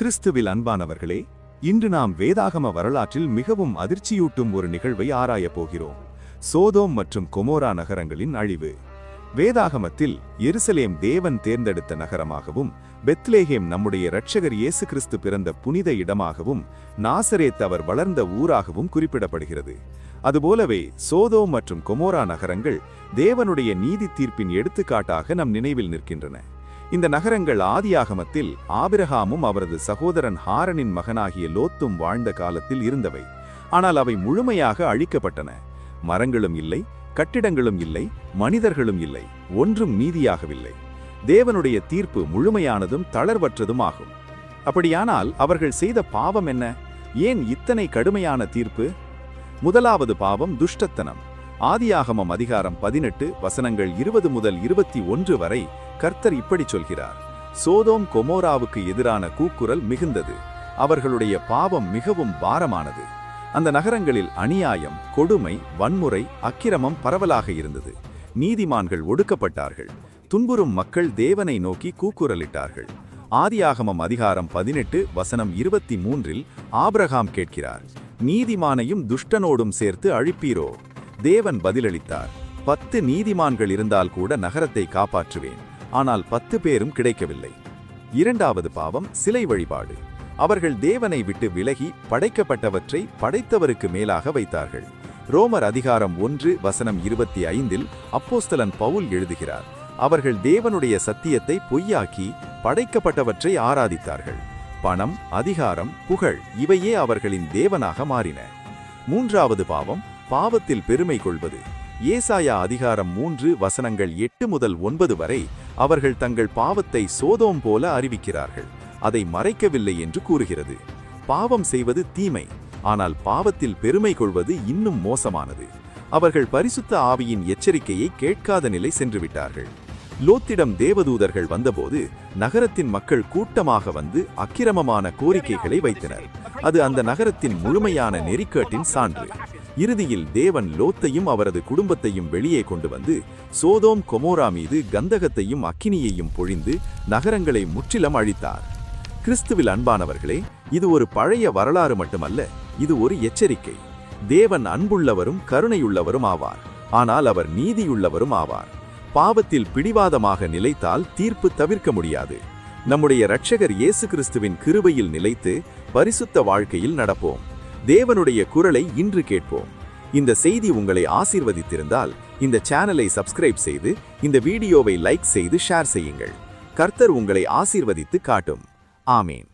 கிறிஸ்துவில் அன்பானவர்களே இன்று நாம் வேதாகம வரலாற்றில் மிகவும் அதிர்ச்சியூட்டும் ஒரு நிகழ்வை ஆராயப் போகிறோம். சோதோம் மற்றும் கொமோரா நகரங்களின் அழிவு. வேதாகமத்தில் எருசலேம் தேவன் தேர்ந்தெடுத்த நகரமாகவும் பெத்லேஹேம் நம்முடைய இரட்சகர் இயேசு கிறிஸ்து பிறந்த புனித இடமாகவும் நாசரேத் அவர் வளர்ந்த ஊராகவும் குறிப்பிடப்படுகிறது. அதுபோலவே சோதோம் மற்றும் கொமோரா நகரங்கள் தேவனுடைய நீதி தீர்ப்பின் எடுத்துக்காட்டாக நம் நினைவில் நிற்கின்றன. இந்த நகரங்கள் ஆதியாகமத்தில் ஆபிரகாமும் அவரது சகோதரன் ஹாரனின் மகனாகிய லோத்தும் வாழ்ந்த காலத்தில் இருந்தவை. ஆனால் அவை முழுமையாக அழிக்கப்பட்டன. மரங்களும் இல்லை கட்டிடங்களும் இல்லை மனிதர்களும் இல்லை ஒன்றும் மீதியாகவில்லை. தேவனுடைய தீர்ப்பு முழுமையானதும் தளர்வற்றதும் ஆகும். அப்படியானால் அவர்கள் செய்த பாவம் என்ன? ஏன் இத்தனை கடுமையான தீர்ப்பு? முதலாவது பாவம் துஷ்டத்தனம். ஆதியாகமம் அதிகாரம் பதினெட்டு வசனங்கள் இருபது முதல் இருபத்தி ஒன்று வரை கர்த்தர் இப்படி சொல்கிறார். சோதோம் கொமோராவுக்கு எதிரான கூக்குரல் மிகுந்தது. அவர்களுடைய பாவம் மிகவும் பாரமானது. அந்த நகரங்களில் அநியாயம் கொடுமை வன்முறை அக்கிரமம் பரவலாக இருந்தது. நீதிமான்கள் ஒடுக்கப்பட்டார்கள். துன்புறும் மக்கள் தேவனை நோக்கி கூக்குரலிட்டார்கள். ஆதியாகமம் அதிகாரம் பதினெட்டு வசனம் இருபத்தி மூன்றில் ஆபிரகாம் கேட்கிறார் நீதிமானையும் துஷ்டனோடும் சேர்த்து அழிப்பீரோ? தேவன் பதிலளித்தார் பத்து நீதிமான்கள் இருந்தால் கூட நகரத்தை காப்பாற்றுவேன் ஆனால் பத்து பேரும் கிடைக்கவில்லை. இரண்டாவது பாவம் சிலை வழிபாடு. அவர்கள் தேவனை விட்டு விலகி படைக்கப்பட்டவற்றை படைத்தவருக்கு மேலாக வைத்தார்கள். ரோமர் அதிகாரம் ஒன்று வசனம் இருபத்தி ஐந்தில் அப்போஸ்தலன் பவுல் எழுதுகிறார் அவர்கள் தேவனுடைய சத்தியத்தை பொய்யாக்கி படைக்கப்பட்டவற்றை ஆராதித்தார்கள். பணம் அதிகாரம் புகழ் இவையே அவர்களின் தேவனாக மாறின. மூன்றாவது பாவம் பாவத்தில் பெருமை கொள்வது. ஏசாயா அதிகாரம் மூன்று வசனங்கள் எட்டு முதல் ஒன்பது வரை அவர்கள் தங்கள் பாவத்தை சோதோம் போல அறிவிக்கிறார்கள். அதை மறைக்கவில்லை என்று கூறுகிறது. பாவம் செய்வது தீமை ஆனால் பாவத்தில் பெருமை கொள்வது இன்னும் மோசமானது. அவர்கள் பரிசுத்த ஆவியின் எச்சரிக்கையை கேட்காத நிலை சென்றுவிட்டார்கள். லோத்திடம் தேவதூதர்கள் வந்தபோது நகரத்தின் மக்கள் கூட்டமாக வந்து அக்கிரமமான கோரிக்கைகளை வைத்தனர். அது அந்த நகரத்தின் முழுமையான நெறிக்கேட்டின் சான்று. இறுதியில் தேவன் லோத்தையும் அவரது குடும்பத்தையும் வெளியே கொண்டு வந்து சோதோம் கொமோரா மீது கந்தகத்தையும் அக்கினியையும் பொழிந்து நகரங்களை முற்றிலும் அழித்தார். கிறிஸ்துவில் அன்பானவர்களே இது ஒரு பழைய வரலாறு மட்டுமல்ல இது ஒரு எச்சரிக்கை. தேவன் அன்புள்ளவரும் கருணையுள்ளவரும் ஆவார். ஆனால் அவர் நீதியுள்ளவரும் ஆவார். பாவத்தில் பிடிவாதமாக நிலைத்தால் தீர்ப்பு தவிர்க்க முடியாது. நம்முடைய இரட்சகர் இயேசு கிறிஸ்துவின் கிருபையில் நிலைத்து பரிசுத்த வாழ்க்கையில் நடப்போம். தேவனுடைய குரலை இன்று கேட்போம். இந்த செய்தி உங்களை ஆசீர்வதித்திருந்தால் இந்த சேனலை சப்ஸ்கிரைப் செய்து இந்த வீடியோவை லைக் செய்து ஷேர் செய்யுங்கள். கர்த்தர் உங்களை ஆசீர்வதித்து காட்டும். ஆமேன்.